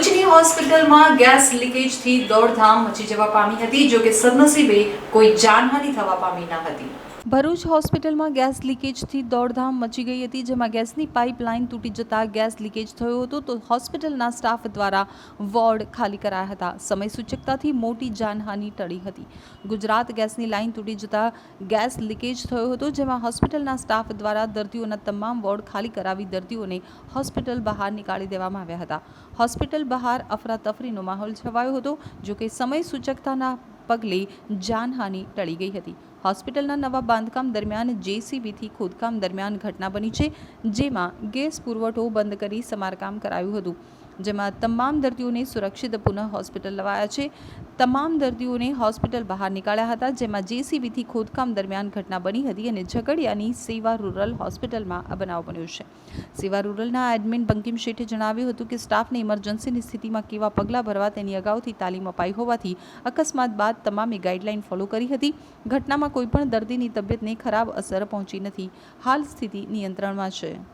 ભરૂચની હોસ્પિટલમાં ગેસ લીકેજથી દોડધામ મચી જવા પામી હતી, જો કે સદનસીબે કોઈ જાનહાનિ થવા પામી ન હતી. ભરૂચ હોસ્પિટલમાં ગેસ લીકેજથી દોડધામ મચી ગઈ હતી, જેમાં ગેસની પાઇપલાઇન તૂટી જતા ગેસ લીકેજ થયો હતો તો હોસ્પિટલના સ્ટાફ દ્વારા વોર્ડ ખાલી કરાયા હતા. સમય સૂચકતાથી મોટી જાનહાનિ ટળી હતી. ગુજરાત ગેસની લાઇન તૂટી જતા ગેસ લીકેજ થયો હતો, જેમાં હોસ્પિટલના સ્ટાફ દ્વારા દર્દીઓના તમામ વોર્ડ ખાલી કરાવી દર્દીઓને હોસ્પિટલ બહાર નીકાળી દેવામાં આવ્યા હતા. હોસ્પિટલ બહાર અફરાતફરીનો માહોલ છવાયો હતો, જોકે સમય સૂચકતાના પગલે જાનહાનિ ટળી ગઈ હતી. હોસ્પિટલના નવા બાંધકામ દરમિયાન જેસીબીથી ખોદકામ દરમિયાન ઘટના બની છે, જેમાં ગેસ પુરવઠો બંધ કરી સમારકામ કરાયું હતું. જેમાં તમામ દર્દીઓને સુરક્ષિત પુનઃ હોસ્પિટલ લવાયા છે. તમામ દર્દીઓને હોસ્પિટલ બહાર નીકાળ્યા હતા, જેમાં જેસીબીથી ખોદકામ દરમિયાન ઘટના બની હતી અને ઝઘડિયાની સેવા રૂરલ હોસ્પિટલમાં આ બનાવ બન્યો છે. સેવા રૂરલના એડમિન બંકિમ શેઠે જણાવ્યું હતું કે સ્ટાફને ઇમરજન્સીની સ્થિતિમાં કેવા પગલાં ભરવા તેની અગાઉથી તાલીમ અપાઈ હોવાથી અકસ્માત બાદ તમામે ગાઈડલાઈન ફોલો કરી હતી. ઘટનામાં કોઈપણ દર્દીની તબિયતને ખરાબ અસર પહોંચી નથી. હાલ સ્થિતિ નિયંત્રણમાં છે.